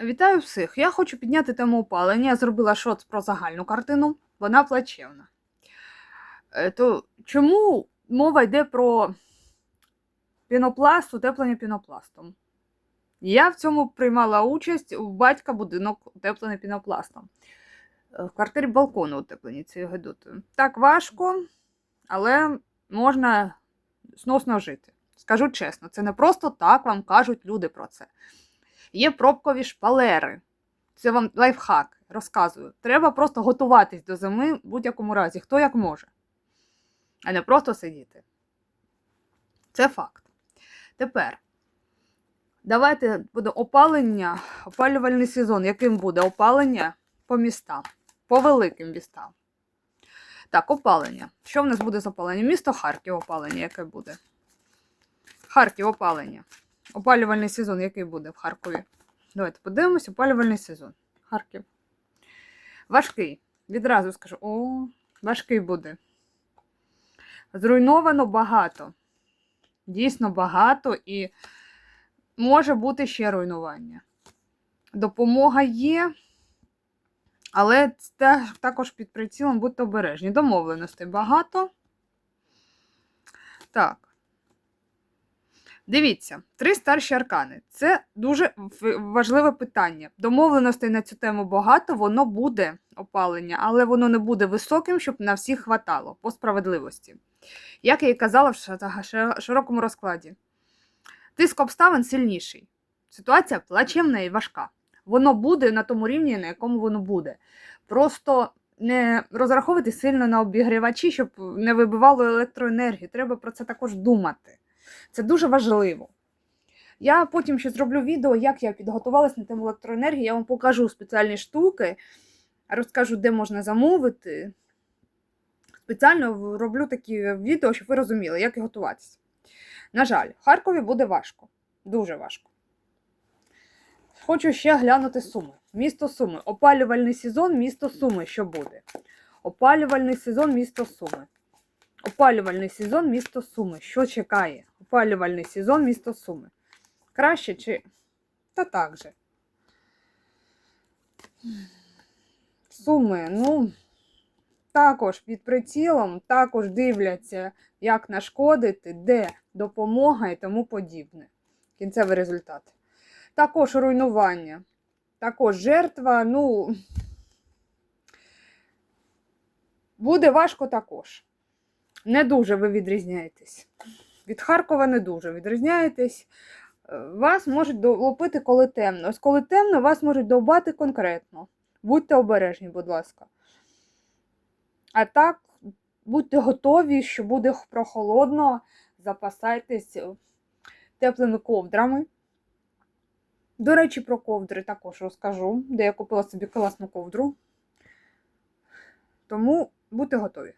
Вітаю всіх! Я хочу підняти тему опалення. Я зробила шоц про загальну картину. Вона плачевна. Е, То чому мова йде про пінопласт, утеплення пінопластом? Я в цьому приймала участь у батька будинок утеплений пінопластом. Е, В квартирі балкони утеплені цією гедотою. Так важко, але можна сносно жити. Скажу чесно, це не просто так вам кажуть люди про це. Є пробкові шпалери. Це вам лайфхак, розказую. Треба просто готуватись до зими в будь-якому разі, хто як може. А не просто сидіти. Це факт. Тепер давайте буде опалення, опалювальний сезон. Яким буде опалення по містам, по великим містам. Так, опалення. Що в нас буде з опаленням? Місто Харків опалення, яке буде? Харків опалення. Опалювальний сезон, який буде в Харкові? Давайте подивимось, опалювальний сезон. Харків. Важкий. Відразу скажу: о, важкий буде. Зруйновано багато. Дійсно багато і може бути ще руйнування. Допомога є, але також під прицілом будьте обережні. Домовленостей багато. Так. Дивіться, три старші аркани. Це дуже важливе питання. Домовленостей на цю тему багато, воно буде опалення, але воно не буде високим, щоб на всіх хватало по справедливості. Як я і казала в широкому розкладі. Тиск обставин сильніший. Ситуація плачевна і важка. Воно буде на тому рівні, на якому воно буде. Просто не розраховувати сильно на обігрівачі, щоб не вибивало електроенергію. Треба про це також думати. Це дуже важливо. Я потім ще зроблю відео, як я підготувалась на тему електроенергії. Я вам покажу спеціальні штуки, розкажу, де можна замовити. Спеціально роблю такі відео, щоб ви розуміли, як готуватися. На жаль, Харкові буде важко. Дуже важко. Хочу ще глянути Суми. Місто Суми. Опалювальний сезон, місто Суми. Що буде? Опалювальний сезон, місто Суми. Опалювальний сезон, місто Суми. Що чекає? Опалювальний сезон, місто Суми. Краще чи. Та так же. Суми, ну, також під прицілом, також дивляться, як нашкодити, де допомога і тому подібне. Кінцевий результат. Також руйнування. Також жертва, ну. Буде важко також. Не дуже ви відрізняєтесь. Від Харкова не дуже відрізняєтесь. Е, Вас можуть лупити, коли темно. Ось коли темно, вас можуть довбати конкретно. Будьте обережні, будь ласка. А так, будьте готові, що буде прохолодно, запасайтесь теплими ковдрами. До речі, про ковдри також розкажу, де я купила собі класну ковдру. Тому будьте готові.